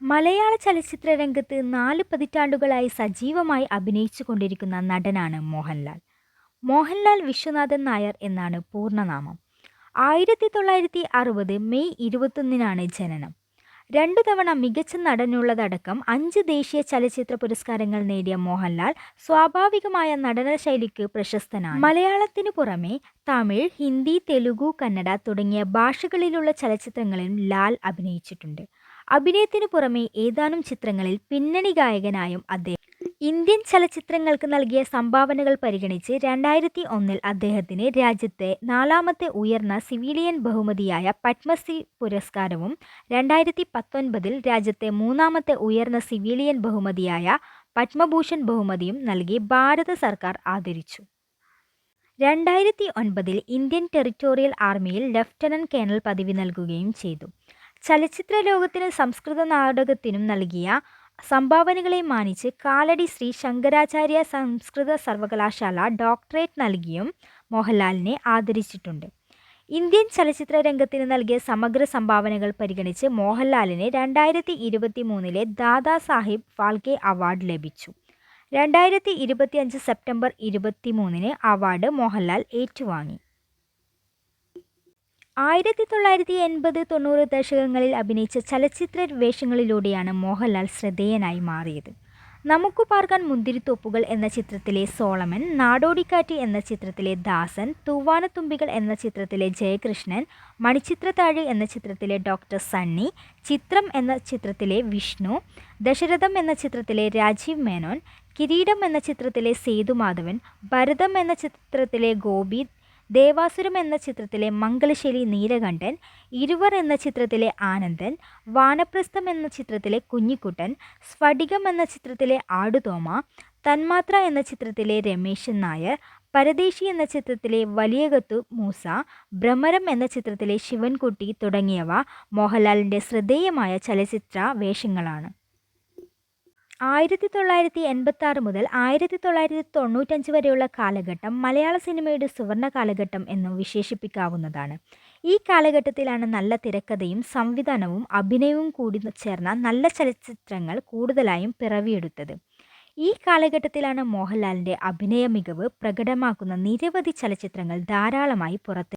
മലയാള ചലച്ചിത്ര രംഗത്ത് നാല് പതിറ്റാണ്ടുകളായി സജീവമായി അഭിനയിച്ചു കൊണ്ടിരിക്കുന്ന നടനാണ് മോഹൻലാൽ. മോഹൻലാൽ വിശ്വനാഥൻ നായർ എന്നാണ് പൂർണനാമം. ആയിരത്തി തൊള്ളായിരത്തി അറുപത് മെയ് ഇരുപത്തൊന്നിനാണ് ജനനം. രണ്ടു തവണ മികച്ച നടനുള്ളതടക്കം അഞ്ച് ദേശീയ ചലച്ചിത്ര പുരസ്കാരങ്ങൾ നേടിയ മോഹൻലാൽ സ്വാഭാവികമായ നടന ശൈലിക്ക് പ്രശസ്തനാണ്. മലയാളത്തിനു പുറമെ തമിഴ് ഹിന്ദി തെലുഗു കന്നഡ തുടങ്ങിയ ഭാഷകളിലുള്ള ചലച്ചിത്രങ്ങളിലും ലാൽ അഭിനയിച്ചിട്ടുണ്ട്. അഭിനയത്തിനു പുറമെ ഏതാനും ചിത്രങ്ങളിൽ പിന്നണി ഗായകനായും അദ്ദേഹം. ഇന്ത്യൻ ചലച്ചിത്രങ്ങൾക്ക് നൽകിയ സംഭാവനകൾ പരിഗണിച്ച് രണ്ടായിരത്തി ഒന്നിൽ അദ്ദേഹത്തിന് രാജ്യത്തെ നാലാമത്തെ ഉയർന്ന സിവിലിയൻ ബഹുമതിയായ പത്മശ്രീ പുരസ്കാരവും രണ്ടായിരത്തി പത്തൊൻപതിൽ രാജ്യത്തെ മൂന്നാമത്തെ ഉയർന്ന സിവിലിയൻ ബഹുമതിയായ പത്മഭൂഷൺ ബഹുമതിയും നൽകി ഭാരത സർക്കാർ ആദരിച്ചു. രണ്ടായിരത്തി ഒൻപതിൽ ഇന്ത്യൻ ടെറിറ്റോറിയൽ ആർമിയിൽ ലഫ്റ്റനന്റ് കേണൽ പദവി നൽകുകയും ചെയ്തു. ചലച്ചിത്ര ലോകത്തിനും സംസ്കൃത നാടകത്തിനും നൽകിയ സംഭാവനകളെ മാനിച്ച് കാലടി ശ്രീ ശങ്കരാചാര്യ സംസ്കൃത സർവകലാശാല ഡോക്ടറേറ്റ് നൽകിയും മോഹൻലാലിനെ ആദരിച്ചിട്ടുണ്ട്. ഇന്ത്യൻ ചലച്ചിത്ര രംഗത്തിന് നൽകിയ സമഗ്ര സംഭാവനകൾ പരിഗണിച്ച് മോഹൻലാലിനെ രണ്ടായിരത്തി ഇരുപത്തി മൂന്നിലെ ദാദാ സാഹിബ് ഫാൽക്കെ അവാർഡ് ലഭിച്ചു. രണ്ടായിരത്തി ഇരുപത്തിയഞ്ച് സെപ്റ്റംബർ ഇരുപത്തി മൂന്നിന് അവാർഡ് മോഹൻലാൽ ഏറ്റുവാങ്ങി. ആയിരത്തി തൊള്ളായിരത്തി എൺപത് തൊണ്ണൂറ് ദശകങ്ങളിൽ അഭിനയിച്ച ചലച്ചിത്ര വേഷങ്ങളിലൂടെയാണ് മോഹൻലാൽ ശ്രദ്ധേയനായി മാറിയത്. നമുക്ക് പാർക്കാൻ മുന്തിരിത്തോപ്പുകൾ എന്ന ചിത്രത്തിലെ സോളമൻ നാടോടിക്കാറ്റ് എന്ന ചിത്രത്തിലെ ദാസൻ തൂവാനത്തുമ്പികൾ എന്ന ചിത്രത്തിലെ ജയകൃഷ്ണൻ മണിച്ചിത്രത്താഴ് എന്ന ചിത്രത്തിലെ ഡോക്ടർ സണ്ണി ചിത്രം എന്ന ചിത്രത്തിലെ വിഷ്ണു ദശരഥം എന്ന ചിത്രത്തിലെ രാജീവ് മേനോൻ കിരീടം എന്ന ചിത്രത്തിലെ സേതുമാധവൻ ഭരതം എന്ന ചിത്രത്തിലെ ഗോപി ദേവാസുരം എന്ന ചിത്രത്തിലെ മംഗലശ്ശേരി നീലകണ്ഠൻ ഇരുവർ എന്ന ചിത്രത്തിലെ ആനന്ദൻ വാനപ്രസ്ഥം എന്ന ചിത്രത്തിലെ കുഞ്ഞിക്കുട്ടൻ സ്ഫടികം എന്ന ചിത്രത്തിലെ ആടുതോമ തന്മാത്ര എന്ന ചിത്രത്തിലെ രമേശൻ നായർ പരദേശി എന്ന ചിത്രത്തിലെ വലിയകത്തു മൂസ ഭ്രമരം എന്ന ചിത്രത്തിലെ ശിവൻകുട്ടി തുടങ്ങിയവ മോഹൻലാലിന്റെ ശ്രദ്ധേയമായ ചലച്ചിത്ര വേഷങ്ങളാണ് ആയിരത്തി തൊള്ളായിരത്തി എൺപത്തി ആറ് മുതൽ ആയിരത്തി തൊള്ളായിരത്തി തൊണ്ണൂറ്റഞ്ച് വരെയുള്ള കാലഘട്ടം മലയാള സിനിമയുടെ സുവർണ കാലഘട്ടം എന്നും വിശേഷിപ്പിക്കാവുന്നതാണ്. ഈ കാലഘട്ടത്തിലാണ് നല്ല തിരക്കഥയും സംവിധാനവും അഭിനയവും കൂടി ചേർന്ന നല്ല ചലച്ചിത്രങ്ങൾ കൂടുതലായും പിറവിയെടുത്തത്. ഈ കാലഘട്ടത്തിലാണ് മോഹൻലാലിന്റെ അഭിനയ മികവ് പ്രകടമാക്കുന്ന നിരവധി ചലച്ചിത്രങ്ങൾ ധാരാളമായി പുറത്ത്